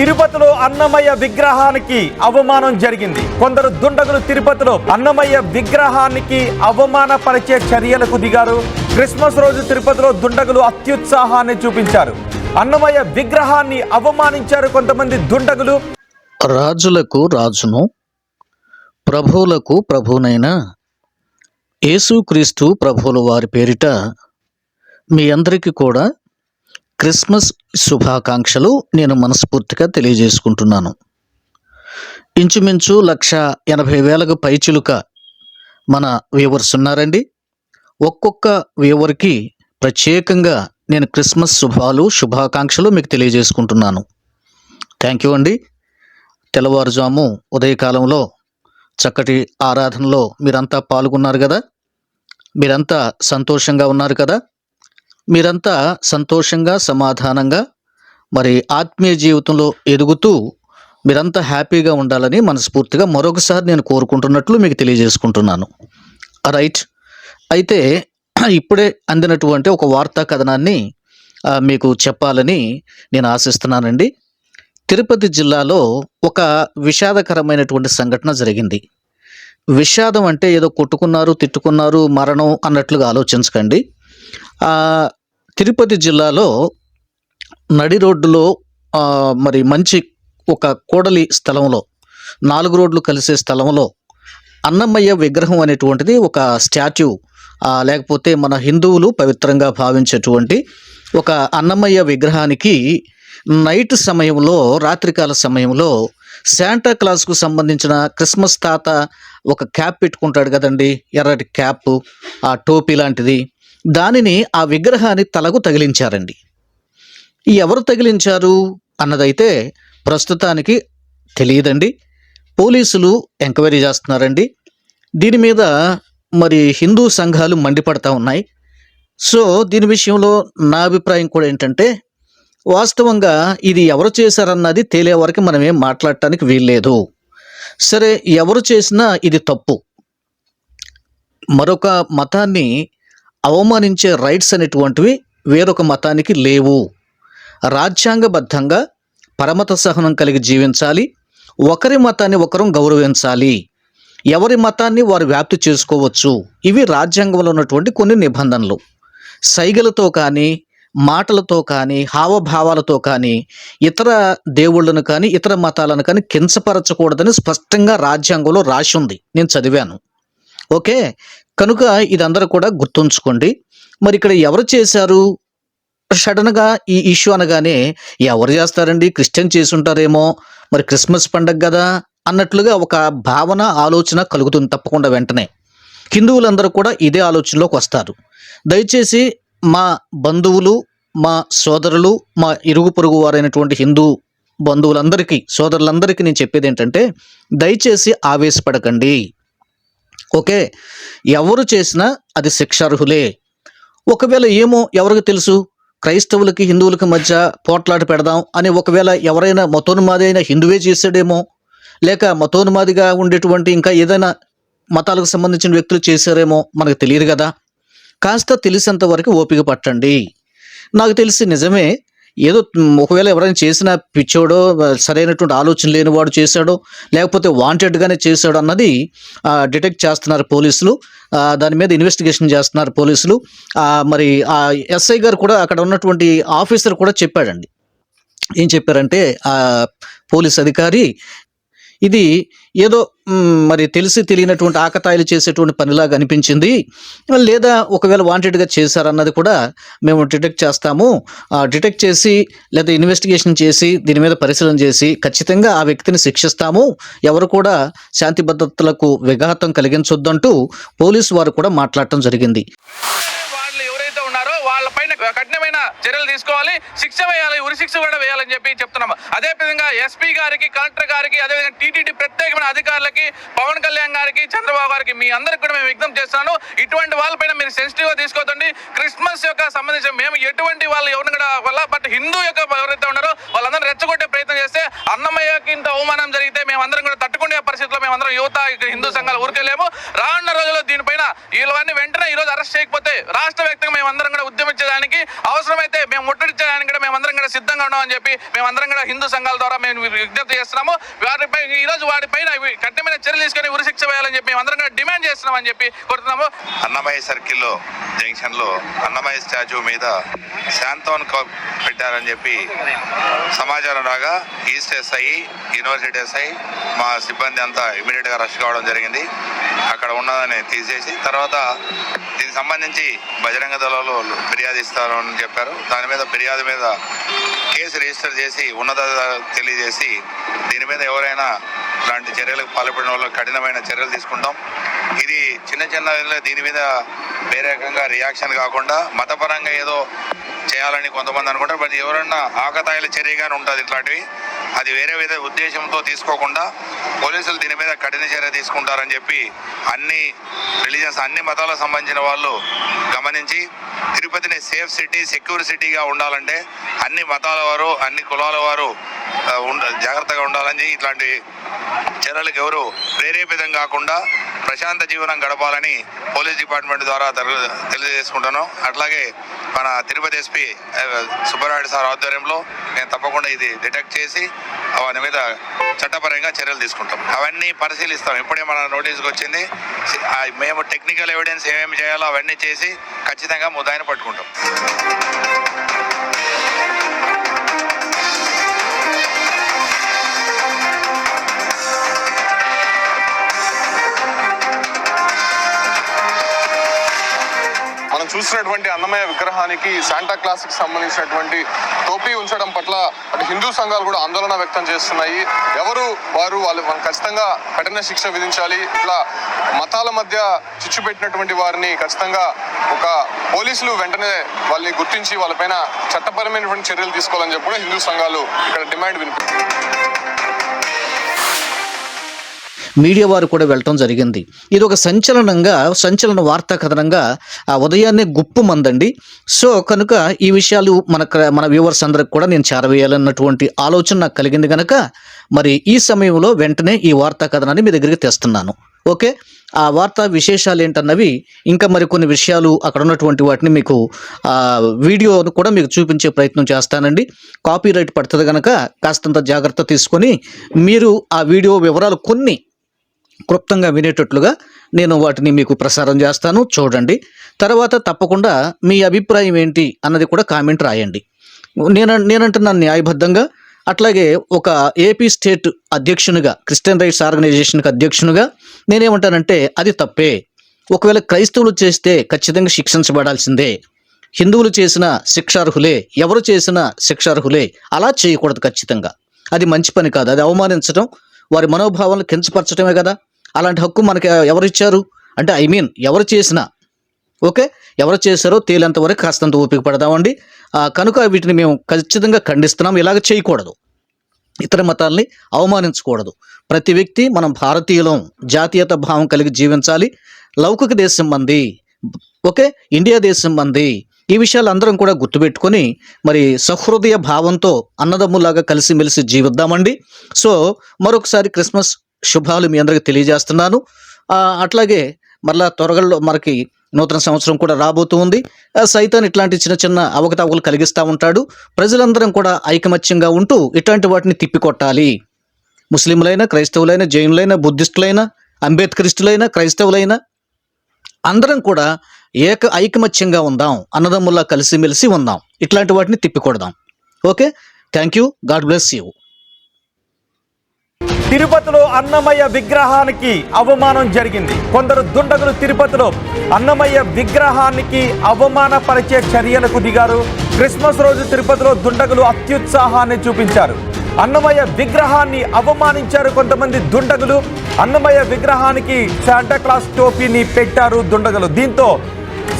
తిరుపతిలో అన్నమయ్య విగ్రహానికి అవమానం జరిగింది. కొందరు దుండగులు తిరుపతిలో అన్నమయ్య విగ్రహానికి అవమానపరిచే చర్యలకు దిగారు. క్రిస్మస్ రోజు తిరుపతిలో దుండగులు అత్యుత్సాహాన్ని చూపించారు. అన్నమయ్య విగ్రహాన్ని అవమానించారు కొంతమంది దుండగులు. రాజులకు రాజును ప్రభువులకు ప్రభువునైన యేసుక్రీస్తు ప్రభువుల వారి పేరిట మీ అందరికీ కూడా క్రిస్మస్ శుభాకాంక్షలు నేను మనస్ఫూర్తిగా తెలియజేసుకుంటున్నాను. ఇంచుమించు లక్ష ఎనభై వేలకు పైచులుక మన వ్యూవర్స్ ఉన్నారండి. ఒక్కొక్క వ్యూవర్కి ప్రత్యేకంగా నేను క్రిస్మస్ శుభాలు శుభాకాంక్షలు మీకు తెలియజేసుకుంటున్నాను. థ్యాంక్ యూ అండి. తెల్లవారుజాము ఉదయకాలంలో చక్కటి ఆరాధనలో మీరంతా పాల్గొన్నారు కదా? మీరంతా సంతోషంగా ఉన్నారు కదా? మీరంతా సంతోషంగా సమాధానంగా మరి ఆత్మీయ జీవితంలో ఎదుగుతూ మీరంతా హ్యాపీగా ఉండాలని మనస్ఫూర్తిగా మరొకసారి నేను కోరుకుంటున్నట్లు మీకు తెలియజేసుకుంటున్నాను. రైట్ అయితే ఇప్పుడే అందినటువంటి ఒక వార్తా కథనాన్ని మీకు చెప్పాలని నేను ఆశిస్తున్నానండి. తిరుపతి జిల్లాలో ఒక విషాదకరమైనటువంటి సంఘటన జరిగింది. విషాదం అంటే ఏదో కొట్టుకున్నారు తిట్టుకున్నారు మరణం అన్నట్లుగా ఆలోచించకండి. తిరుపతి జిల్లాలో నడి రోడ్డులో మరి మంచి ఒక కూడలి స్థలంలో నాలుగు రోడ్లు కలిసే స్థలంలో అన్నమయ్య విగ్రహం అనేటువంటిది ఒక స్టాచ్యూ లేకపోతే మన హిందువులు పవిత్రంగా భావించేటువంటి ఒక అన్నమయ్య విగ్రహానికి నైట్ సమయంలో రాత్రికాల సమయంలో శాంటా క్లాస్కు సంబంధించిన క్రిస్మస్ తాత ఒక క్యాప్ పెట్టుకుంటాడు కదండి ఎర్రటి క్యాప్ ఆ టోపీ లాంటిది. దానిని ఆ విగ్రహాన్ని తలకు తగిలించారండి. ఎవరు తగిలించారు అన్నదైతే ప్రస్తుతానికి తెలియదండి. పోలీసులు ఎంక్వైరీ చేస్తున్నారండి. దీని మీద మరి హిందూ సంఘాలు మండిపడతా ఉన్నాయి. సో దీని విషయంలో నా అభిప్రాయం కూడా ఏంటంటే వాస్తవంగా ఇది ఎవరు చేశారన్నది తేలే వరకు మనం ఏం మాట్లాడటానికి వీల్లేదు. సరే ఎవరు చేసినా ఇది తప్పు. మరొక మతాన్ని అవమానించే రైట్స్ అనేటువంటివి వేరొక మతానికి లేవు. రాజ్యాంగబద్ధంగా పరమత సహనం కలిగి జీవించాలి. ఒకరి మతాన్ని ఒకరం గౌరవించాలి. ఎవరి మతాన్ని వారు వ్యాప్తి చేసుకోవచ్చు. ఇవి రాజ్యాంగంలో ఉన్నటువంటి కొన్ని నిబంధనలు. సైగలతో కానీ మాటలతో కానీ హావభావాలతో కానీ ఇతర దేవుళ్ళను కానీ ఇతర మతాలను కానీ కించపరచకూడదని స్పష్టంగా రాజ్యాంగంలో రాసి ఉంది. నేను చదివాను. ఓకే? కనుక ఇదందరూ కూడా గుర్తుంచుకోండి. మరి ఇక్కడ ఎవరు చేశారు? సడన్గా ఈ ఇష్యూ అనగానే ఎవరు చేస్తారండి? క్రిస్టియన్ చేసి ఉంటారేమో మరి క్రిస్మస్ పండగ కదా? అన్నట్లుగా ఒక భావన ఆలోచన కలుగుతుంది తప్పకుండా వెంటనే. హిందువులందరూ కూడా ఇదే ఆలోచనలోకి వస్తారు. దయచేసి మా బంధువులు మా సోదరులు మా ఇరుగు పొరుగు వారైనటువంటి హిందూ బంధువులందరికీ సోదరులందరికీ నేను చెప్పేది ఏంటంటే దయచేసి ఆవేశపడకండి. ఓకే? ఎవరు చేసినా అది శిక్షార్హులే. ఒకవేళ ఏమో ఎవరికి తెలుసు? క్రైస్తవులకి హిందువులకి మధ్య పోట్లాట పెడదాం అని ఒకవేళ ఎవరైనా మతోన్మాది అయిన హిందువే చేశాడేమో లేక మతోన్మాదిగా ఉండేటువంటి ఇంకా ఏదైనా మతాలకు సంబంధించిన వ్యక్తులు చేశారేమో మనకు తెలియదు కదా? కాస్త తెలిసేంత వరకు ఓపిక పట్టండి. నాకు తెలిసి నిజమే ఏదో ఒకవేళ ఎవరైనా చేసిన పిచ్చోడో సరైనటువంటి ఆలోచన లేనివాడు చేశాడో లేకపోతే వాంటెడ్గానే చేశాడో అన్నది డిటెక్ట్ చేస్తున్నారు పోలీసులు. దాని మీద ఇన్వెస్టిగేషన్ చేస్తున్నారు పోలీసులు. మరి ఆ ఎస్ఐ గారు కూడా అక్కడ ఉన్నటువంటి ఆఫీసర్ కూడా చెప్పాడండి. ఏం చెప్పారంటే ఆ పోలీస్ అధికారి ఇది ఏదో మరి తెలిసి తెలియనటువంటి ఆకతాయిలు చేసేటువంటి పనిలాగా అనిపించింది. లేదా ఒకవేళ వాంటెడ్గా చేశారన్నది కూడా మేము డిటెక్ట్ చేస్తాము. డిటెక్ట్ చేసి లేదా ఇన్వెస్టిగేషన్ చేసి దీని మీద పరిశీలన చేసి ఖచ్చితంగా ఆ వ్యక్తిని శిక్షిస్తాము. ఎవరు కూడా శాంతి భద్రతలకు విఘాతం కలిగించొద్దంటూ పోలీసు వారు కూడా మాట్లాడటం జరిగింది వాళ్ళు ఎవరైతే ఉన్నారో వాళ్ళపైన కఠినమైన చర్యలు తీసుకోవాలి. శిక్ష వేయాలి. ఉరి శిక్ష కూడా వేయాలని చెప్పి చెప్తున్నాం అదే విధంగా ఎస్పీ గారికి కలెక్టర్ గారికి అదే విధంగా టీటీడీ ప్రత్యేకమైన అధికారులకి పవన్ కళ్యాణ్ గారికి చంద్రబాబు గారికి మీ అందరికి కూడా మేము విజ్ఞప్తి చేస్తున్నాను. ఇటువంటి వాళ్ళపైన మీరు సెన్సిటివ్గా క్రిస్మస్ యొక్క సంబంధించిన మేము ఎటువంటి వాళ్ళు ఎవరిని కూడా వల్ల బట్ హిందూ యొక్క ఎవరైతే ఉన్నారో వాళ్ళందరూ రెచ్చగొట్టే ప్రయత్నం చేస్తే అన్నమయ్యకి ఇంత అవమానం జరిగితే మేమందరం కూడా తట్టుకునే పరిస్థితిలో మేమందరం యువత హిందూ సంఘాలు ఊరికెళ్ళేము. రానున్న రోజుల్లో దీనిపైన వీళ్ళవన్నీ వెంటనే ఈ రోజు అరెస్ట్ చేయకపోతే రాష్ట్ర వ్యాప్తంగా మేమందరం కూడా ఉద్యమించడానికి అవసరమైతే మేము ముట్టడించడానికి కూడా మేమందరం కూడా చెప్పి మేమందరం కూడా హిందూ సంఘాల ద్వారా మేము విజ్ఞప్తి చేస్తున్నాము. వారిపై ఈ రోజు వారిపైన కఠినమైన చర్యలు తీసుకొని ఉరిశిక్ష వేయాలని చెప్పి మేమందరం కూడా డిమాండ్ చేస్తున్నామని చెప్పి కోరుతున్నాము. అన్నమయ్య సర్కిల్లో జంక్షన్లో అన్నమయ్య స్టాచ్యూ మీద శాంతోన్ కప్ పెట్టారని చెప్పి సమాచారం రాగా ఈస్ట్ ఎస్ఐ యూనివర్సిటీ ఎస్ఐ మా సిబ్బంది అంతా ఇమీడియట్గా రష్ కావడం జరిగింది. అక్కడ ఉన్నదని తీసేసి తర్వాత దీనికి సంబంధించి బజరంగ దళాలు ఫిర్యాదు ఇస్తారని చెప్పారు. దాని మీద ఫిర్యాదు మీద కేసు రిజిస్టర్ చేసి ఉన్నత తెలియజేసి దీని మీద ఎవరైనా ఇలాంటి చర్యలకు పాల్పడిన వాళ్ళు కఠినమైన చర్యలు తీసుకుంటాం. ఇది చిన్న చిన్న దీని మీద వేరే రకంగా రియాక్షన్ కాకుండా మతపరంగా ఏదో చేయాలని కొంతమంది అనుకుంటారు. బట్ ఎవరన్నా ఆకతాయిల చర్యగానే ఉంటుంది ఇట్లాంటివి. అది వేరే వేరే ఉద్దేశంతో తీసుకోకుండా పోలీసులు దీని మీద కఠిన చర్య తీసుకుంటారని చెప్పి అన్ని రిలీజియన్స్ అన్ని మతాలకు సంబంధించిన వాళ్ళు గమనించి తిరుపతిని సేఫ్ సిటీ సెక్యూర్ సిటీగా ఉండాలంటే అన్ని మతాల వారు అన్ని కులాల వారు ఉండ జాగ్రత్తగా ఉండాలని ఇట్లాంటి చర్యలకు ఎవరు ప్రేరేపితం కాకుండా ప్రశాంత జీవనం గడపాలని పోలీస్ డిపార్ట్మెంట్ ద్వారా తెలియజేసుకుంటాను అట్లాగే మన తిరుపతి ఎస్పీ సుబ్బరాయుడు సార్ ఆధ్వర్యంలో నేను తప్పకుండా ఇది డిటెక్ట్ చేసి వాని మీద చట్టపరంగా చర్యలు తీసుకుంటాం. అవన్నీ పరిశీలిస్తాం. ఇప్పుడే మన నోటీస్కి వచ్చింది మేము టెక్నికల్ ఎవిడెన్స్ ఏమేమి చేయాలో అవన్నీ చేసి ఖచ్చితంగా ముదాయిన పట్టుకుంటాం. మనం అన్నమయ్య విగ్రహానికి శాంటా క్లాస్కి సంబంధించినటువంటి టోపీ ఉంచడం పట్ల అటు హిందూ సంఘాలు కూడా ఆందోళన వ్యక్తం చేస్తున్నాయి. ఎవరు వారు వాళ్ళు ఖచ్చితంగా కఠిన శిక్ష విధించాలి. ఇట్లా మతాల మధ్య చిచ్చు పెట్టినటువంటి వారిని ఖచ్చితంగా ఒక పోలీసులు వెంటనే వాళ్ళని గుర్తించి వాళ్ళపైన చట్టపరమైనటువంటి చర్యలు తీసుకోవాలని చెప్పి కూడా హిందూ సంఘాలు ఇక్కడ డిమాండ్ వినిపిస్తుంది మీడియా వారు కూడా వెళ్ళటం జరిగింది. ఇది ఒక సంచలనంగా సంచలన వార్తా కథనంగా ఆ ఉదయాన్నే గుప్పు మందండి. సో కనుక ఈ విషయాలు మన మన వ్యూవర్స్ అందరికి కూడా నేను చేరవేయాలన్నటువంటి ఆలోచన నాకు కలిగింది కనుక మరి ఈ సమయంలో వెంటనే ఈ వార్తా కథనాన్ని మీ దగ్గరికి తెస్తున్నాను. ఓకే? ఆ వార్తా విశేషాలు ఏంటన్నవి ఇంకా మరి కొన్ని విషయాలు అక్కడ ఉన్నటువంటి వాటిని మీకు వీడియోను కూడా మీకు చూపించే ప్రయత్నం చేస్తానండి. కాపీరైట్ పడుతుంది కనుక కాస్తంత జాగ్రత్త తీసుకొని మీరు ఆ వీడియో వివరాలు కొన్ని క్లుప్తంగా వినేటట్లుగా నేను వాటిని మీకు ప్రసారం చేస్తాను. చూడండి. తర్వాత తప్పకుండా మీ అభిప్రాయం ఏంటి అన్నది కూడా కామెంట్ రాయండి. నేను నేనంటున్నాను న్యాయబద్ధంగా. అట్లాగే ఒక ఏపీ స్టేట్ అధ్యక్షునిగా క్రిస్టియన్ రైట్స్ ఆర్గనైజేషన్కి అధ్యక్షునిగా నేనేమంటానంటే అది తప్పే. ఒకవేళ క్రైస్తవులు చేస్తే ఖచ్చితంగా శిక్షించబడాల్సిందే. హిందువులు చేసిన శిక్షార్హులే ఎవరు చేసిన శిక్షార్హులే అలా చేయకూడదు ఖచ్చితంగా. అది మంచి పని కాదు. అది అవమానించడం వారి మనోభావాలను కించపరచడమే కదా. అలాంటి హక్కు మనకి ఎవరు ఇచ్చారు? అంటే ఐ మీన్ ఎవరు చేసినా. ఓకే? ఎవరు చేశారో తేలేంత వరకు కాస్తంత ఓపిక పడదామండి. కనుక వీటిని మేము ఖచ్చితంగా ఖండిస్తున్నాం. ఇలాగ చేయకూడదు. ఇతర మతాల్ని అవమానించకూడదు. ప్రతి వ్యక్తి మనం భారతీయులం జాతీయత భావం కలిగి జీవించాలి. లౌకిక దేశం మంది. ఓకే? ఇండియా దేశం మంది. ఈ విషయాలు అందరం కూడా గుర్తుపెట్టుకొని మరి సహృదయ భావంతో అన్నదమ్ములాగా కలిసిమెలిసి జీవిద్దామండి. సో మరొకసారి క్రిస్మస్ శుభాలు మీ అందరికి తెలియజేస్తున్నాను. అట్లాగే మరలా త్వరగల్లో మనకి నూతన సంవత్సరం కూడా రాబోతూ ఉంది. సైతాన్ ఇట్లాంటి చిన్న చిన్న అవకతవకలు కలిగిస్తూ ఉంటాడు. ప్రజలందరం కూడా ఐకమత్యంగా ఉంటూ ఇట్లాంటి వాటిని తిప్పికొట్టాలి. ముస్లింలైనా క్రైస్తవులైనా జైనులైనా బుద్ధిస్టులైనా అంబేద్కరిస్టులైనా క్రైస్తవులైనా అందరం కూడా ఏక ఐకమత్యంగా ఉందాం. అన్నదమ్ముల్లా కలిసిమెలిసి ఉందాం. ఇట్లాంటి వాటిని తిప్పికొడదాం. Okay? Thank you God bless you. తిరుపతిలో అన్నమయ్య విగ్రహానికి అవమానం జరిగింది. కొందరు దుండగులు తిరుపతిలో అన్నమయ్య విగ్రహానికి అవమానపరిచే చర్యలకు దిగారు. క్రిస్మస్ రోజు తిరుపతిలో దుండగులు అత్యుత్సాహాన్ని చూపించారు. అన్నమయ్య విగ్రహాన్ని అవమానించారు కొంతమంది దుండగులు. అన్నమయ్య విగ్రహానికి శాంటాక్లాస్ టోపీని పెట్టారు దుండగులు. దీంతో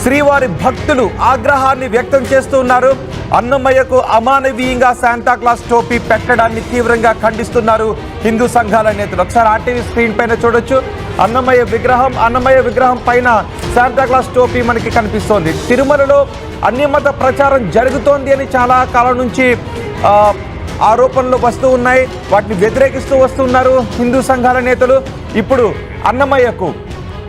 శ్రీవారి భక్తులు ఆగ్రహాన్ని వ్యక్తం చేస్తూ ఉన్నారు. అన్నమయ్యకు అమానవీయంగా శాంతాక్లాస్ టోపీ పెట్టడాన్ని తీవ్రంగా ఖండిస్తున్నారు హిందూ సంఘాల నేతలు. ఒకసారి ఆర్టీవీ స్క్రీన్ పైన చూడొచ్చు. అన్నమయ్య విగ్రహం అన్నమయ్య విగ్రహం పైన శాంతాక్లాస్ టోపీ మనకి కనిపిస్తోంది. తిరుమలలో అన్యమత ప్రచారం జరుగుతోంది అని చాలా కాలం నుంచి ఆరోపణలు వస్తూ ఉన్నాయి. వాటిని వ్యతిరేకిస్తూ వస్తున్నారు హిందూ సంఘాల నేతలు. ఇప్పుడు అన్నమయ్యకు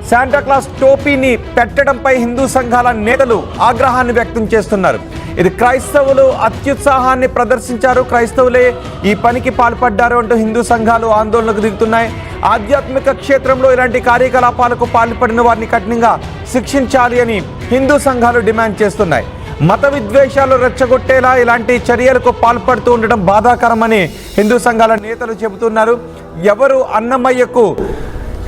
శాంటాక్లాస్ టోపీని పెట్టడంపై హిందూ సంఘాల నేతలు ఆగ్రహాన్ని వ్యక్తం చేస్తున్నారు. ఇది క్రైస్తవులు అత్యుత్సాహాన్ని ప్రదర్శించారు. క్రైస్తవులే ఈ పనికి పాల్పడ్డారు అంటూ హిందూ సంఘాలు ఆందోళనకు దిగుతున్నాయి. ఆధ్యాత్మిక క్షేత్రంలో ఇలాంటి కార్యకలాపాలకు పాల్పడిన వారిని కఠినంగా శిక్షించాలి అని హిందూ సంఘాలు డిమాండ్ చేస్తున్నాయి. మత విద్వేషాలు రెచ్చగొట్టేలా ఇలాంటి చర్యలకు పాల్పడుతూ ఉండడం బాధాకరమని హిందూ సంఘాల నేతలు చెబుతున్నారు. ఎవరు అన్నమయ్యకు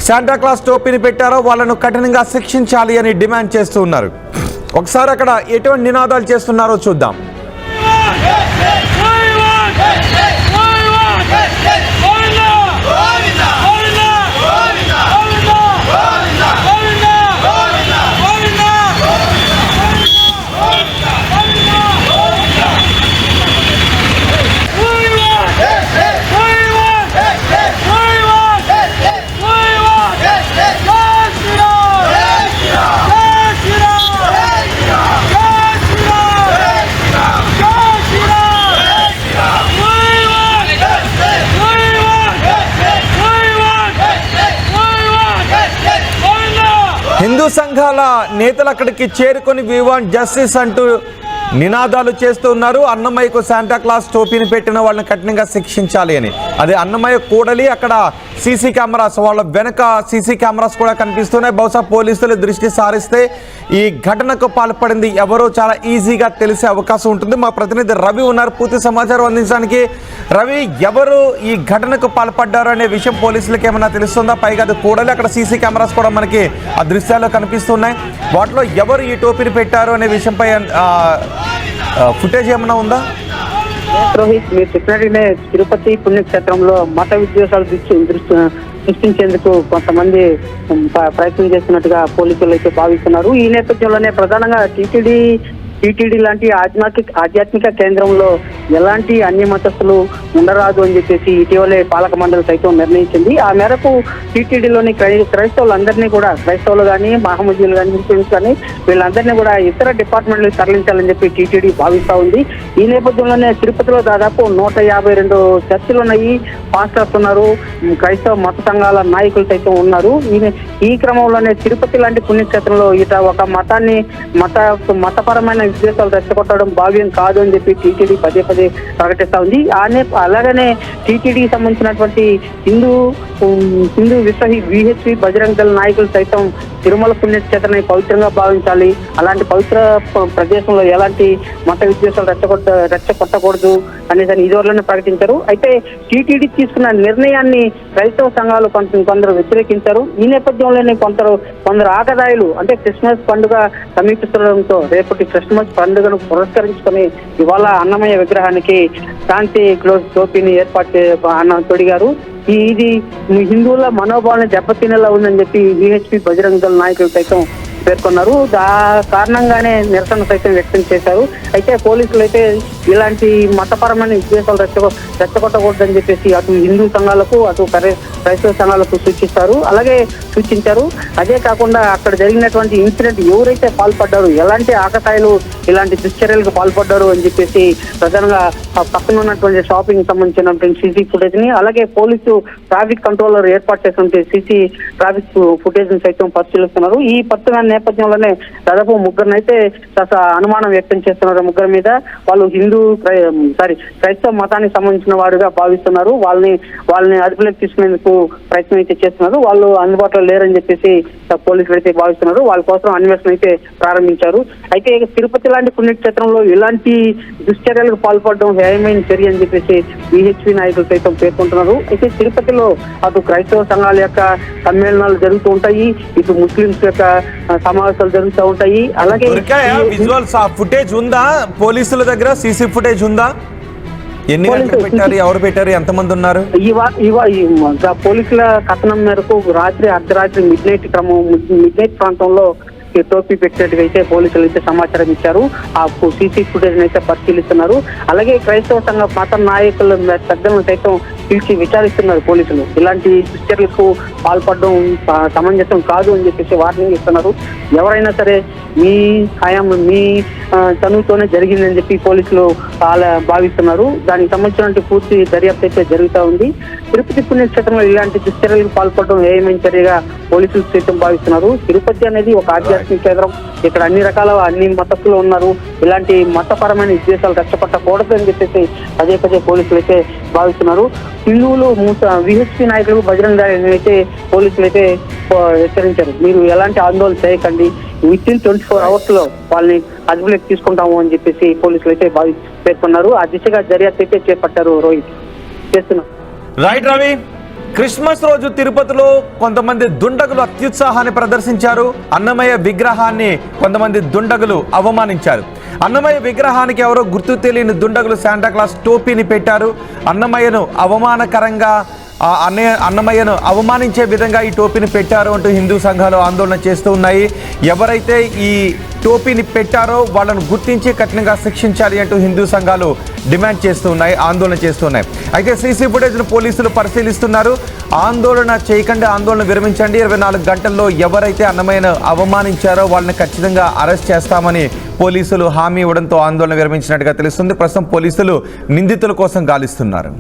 శాంటాక్లాస్ టోపీని పెట్టారో వాళ్ళను కఠినంగా శిక్షించాలి అని డిమాండ్ చేస్తూ ఉన్నారు. ఒకసారి అక్కడ ఎటువంటి నినాదాలు చేస్తున్నారో చూద్దాం. హిందూ సంఘాల నేతలు అక్కడికి చేరుకొని వీ వాంట్ జస్టిస్ అంటూ నినాదాలు చేస్తూ ఉన్నారు. అన్నమయ్యకు శాంటాక్లాస్ టోపీని పెట్టిన వాళ్ళని కఠినంగా శిక్షించాలి అని. అదే అన్నమయ్య కూడలి అక్కడ సీసీ కెమెరాస్ వాళ్ళ వెనక సీసీ కెమెరాస్ కూడా కనిపిస్తున్నాయి. బహుశా పోలీసులు దృష్టి సారిస్తే ఈ ఘటనకు పాల్పడింది ఎవరో చాలా ఈజీగా తెలిసే అవకాశం ఉంటుంది. మా ప్రతినిధి రవి ఉన్నారు. పూర్తి సమాచారం అందించడానికి. రవి ఎవరు ఈ ఘటనకు పాల్పడ్డారు అనే విషయం పోలీసులకు ఏమైనా తెలుస్తుందా? పైగా అది కూడలి. అక్కడ సీసీ కెమెరాస్ కూడా మనకి ఆ దృశ్యాల్లో కనిపిస్తున్నాయి. వాటిలో ఎవరు ఈ టోపీని పెట్టారు అనే విషయంపై ఫుటేజ్ ఏమైనా ఉందా? రోహిత్ మీరు చెప్పినట్టుగానే తిరుపతి పుణ్యక్షేత్రంలో మత విద్వేషాలు దృష్టి దృష్టి సృష్టించేందుకు కొంతమంది ప్రయత్నం చేస్తున్నట్టుగా పోలీసులు అయితే భావిస్తున్నారు. ఈ నేపథ్యంలోనే ప్రధానంగా టీటీడీ టీటీడీ లాంటి ఆధ్యాత్మిక ఆధ్యాత్మిక కేంద్రంలో ఎలాంటి అన్య మతస్థులు ఉండరాదు అని చెప్పేసి ఇటీవలే పాలక మండలి సైతం నిర్ణయించింది. ఆ మేరకు టీటీడీలోని క్రైస్తవులందరినీ కూడా క్రైస్తవులు కానీ మహమ్మదీయులు కానీ ముస్లింస్ కానీ వీళ్ళందరినీ కూడా ఇతర డిపార్ట్మెంట్లకు తరలించాలని చెప్పి టీటీడీ భావిస్తా ఉంది. ఈ నేపథ్యంలోనే తిరుపతిలో దాదాపు నూట యాభై రెండు చర్చిలు ఉన్నాయి. పాస్టర్స్ ఉన్నారు. క్రైస్తవ మత సంఘాల నాయకులు సైతం ఉన్నారు. ఈ ఈ క్రమంలోనే తిరుపతి లాంటి పుణ్యక్షేత్రంలో ఇట ఒక మతాన్ని మత మతపరమైన విద్వేషాలు రెచ్చగొట్టడం భావ్యం కాదు అని చెప్పి టీటీడీ పదే పదే ప్రకటిస్తా ఉంది. ఆ అలాగనే టీటీడీకి సంబంధించినటువంటి హిందూ హిందూ విశ్వ విహెచ్పి బజరంగ దళ నాయకులు సైతం తిరుమల పుణ్యక్షేత్రాన్ని పవిత్రంగా భావించాలి. అలాంటి పవిత్ర ప్రదేశంలో ఎలాంటి మత విద్వేషాలు రెచ్చగొట్ట రెచ్చగొట్టకూడదు అనేసి ఇదివరలోనే ప్రకటించారు. అయితే టీటీడీ తీసుకున్న నిర్ణయాన్ని క్రైస్తవ సంఘాలు కొంత కొందరు వ్యతిరేకించారు. ఈ నేపథ్యంలోనే కొందరు కొందరు ఆకదాయులు అంటే క్రిస్మస్ పండుగ సమీపిస్తుండడంతో రేపటి క్రిస్మస్ పండుగను పురస్కరించుకొని ఇవాళ అన్నమయ్య విగ్రహానికి శాంతి క్లోజ్ టోపీని ఏర్పాటు చే అన్న తొడిగారు. ఇది హిందువుల మనోభావాన్ని దెబ్బతినేలా ఉందని చెప్పి విహెచ్పి బజరంగ దళ నాయకులు సైతం పేర్కొన్నారు. దా కారణంగానే నిరసన సైతం వ్యక్తం చేశారు. అయితే పోలీసులు అయితే ఇలాంటి మతపరమైన విద్వేషాలు రెచ్చగొ రెచ్చగొట్టకూడదని చెప్పేసి అటు హిందూ సంఘాలకు అటు క్రైస్తవ సంఘాలకు సూచిస్తారు అలాగే సూచించారు. అదే కాకుండా అక్కడ జరిగినటువంటి ఇన్సిడెంట్ ఎవరైతే పాల్పడ్డారు ఎలాంటి ఆకతాయిలు ఇలాంటి దుశ్చర్యలకు పాల్పడ్డారు అని చెప్పేసి ప్రధానంగా పక్కన ఉన్నటువంటి షాపింగ్ సంబంధించినటువంటి సీసీ ఫుటేజ్ని అలాగే పోలీసు ట్రాఫిక్ కంట్రోలర్ ఏర్పాటు చేసినటువంటి సీసీ ట్రాఫిక్ ఫుటేజ్ని సైతం పరిశీలిస్తున్నారు. ఈ పత్రాన్ని నేపథ్యంలోనే దాదాపు ముగ్గురునైతే కాస్త అనుమానం వ్యక్తం చేస్తున్నారు ముగ్గురు మీద. వాళ్ళు హిందూ సారీ క్రైస్తవ మతానికి సంబంధించిన వాడుగా భావిస్తున్నారు. వాళ్ళని వాళ్ళని అదుపులోకి తీసుకునేందుకు ప్రయత్నం అయితే చేస్తున్నారు. వాళ్ళు అందుబాటులో లేరని చెప్పేసి పోలీసులు అయితే భావిస్తున్నారు. వాళ్ళ కోసం అన్వేషణ అయితే ప్రారంభించారు. అయితే తిరుపతి లాంటి పుణ్యక్షేత్రంలో ఇలాంటి దుశ్చర్యలకు పాల్పడడం హేయమైన చర్య అని చెప్పేసి బిహెచ్పి నాయకులు సైతం పేర్కొంటున్నారు. అయితే తిరుపతిలో అటు క్రైస్తవ సంఘాల యొక్క సమ్మేళనాలు జరుగుతూ ఉంటాయి. ఇటు ముస్లింస్ యొక్క సమావేశాలు జరుగుతూ ఉంటాయి. అలాగే విజువల్స్ ఆ ఫుటేజ్ ఉందా? పోలీసుల దగ్గర సీసీ ఫుటేజ్ ఉందా? ఎన్ని పోలీసులు పెట్టారు? ఎవరు పెట్టారు? ఎంతమంది ఉన్నారు? పోలీసుల కథనం మేరకు రాత్రి అర్ధరాత్రి మిడ్ నైట్ క్రమం మిడ్ నైట్ ప్రాంతంలో టోపీ పెట్టినట్టుగా అయితే పోలీసులు అయితే సమాచారం ఇచ్చారు. ఆ సీసీ ఫుటేజ్ అయితే పరిశీలిస్తున్నారు. అలాగే క్రైస్తవ సంఘ మత నాయకుల పెద్దలను సైతం పిలిచి విచారిస్తున్నారు పోలీసులు. ఇలాంటి పిక్చర్లకు పాల్పడడం సమంజసం కాదు అని చెప్పేసి వార్నింగ్ ఇస్తున్నారు. ఎవరైనా సరే మీ హయాం మీ చనువుతోనే జరిగిందని చెప్పి పోలీసులు చాలా భావిస్తున్నారు. దానికి సంబంధించినటువంటి పూర్తి దర్యాప్తు అయితే జరుగుతూ ఉంది. తిరుపతి పుణ్యక్షేత్రంలో ఇలాంటి దుశ్చర్యలకు పాల్పడడం ఏమైనా చర్యగా పోలీసులు సైతం భావిస్తున్నారు? తిరుపతి అనేది ఒక ఆధ్యాత్మిక కేంద్రం. ఇక్కడ అన్ని రకాల అన్ని మతస్థులు ఉన్నారు. ఇలాంటి మతపరమైన ఉద్దేశాలు కష్టపడకూడదు అని చెప్పేసి పదే పదే పోలీసులు అయితే భావిస్తున్నారు. హిందువులు విహెచ్పి నాయకులు బజరంగ అయితే పోలీసులు అయితే హెచ్చరించారు. మీరు ఎలాంటి ఆందోళన చేయకండి. విత్ ఇన్ ట్వంటీ ఫోర్ అవర్స్లో వాళ్ళని అదుపులోకి తీసుకుంటాము అని చెప్పేసి పోలీసులు అయితే భావి పేర్కొన్నారు. ఆ దిశగా దర్యాప్తు అయితే చేపట్టారు రోహిత్. చేస్తున్నాం. రైట్ రవి క్రిస్మస్ రోజు తిరుపతిలో కొంతమంది దుండగులు అత్యుత్సాహాన్ని ప్రదర్శించారు. అన్నమయ్య విగ్రహాన్ని కొంతమంది దుండగులు అవమానించారు. అన్నమయ్య విగ్రహానికి ఎవరో గుర్తు తెలియని దుండగులు శాంటాక్లాస్ టోపీని పెట్టారు. అన్నమయ్యను అవమానకరంగా అన్నయ్య అన్నమయ్యను అవమానించే విధంగా ఈ టోపీని పెట్టారు అంటూ హిందూ సంఘాలు ఆందోళన చేస్తూ ఉన్నాయి. ఎవరైతే ఈ టోపీని పెట్టారో వాళ్ళను గుర్తించి కఠినంగా శిక్షించాలి అంటూ హిందూ సంఘాలు డిమాండ్ చేస్తూ ఉన్నాయి ఆందోళన చేస్తున్నాయి అయితే సీసీ ఫుటేజ్ను పోలీసులు పరిశీలిస్తున్నారు. ఆందోళన చేయకుండా ఆందోళన విరమించండి. ఇరవై నాలుగు గంటల్లో ఎవరైతే అన్నమైన అవమానించారో వాళ్ళని ఖచ్చితంగా అరెస్ట్ చేస్తామని పోలీసులు హామీ ఇవ్వడంతో ఆందోళన విరమించినట్టుగా తెలుస్తుంది. ప్రస్తుతం పోలీసులు నిందితుల కోసం గాలిస్తున్నారు.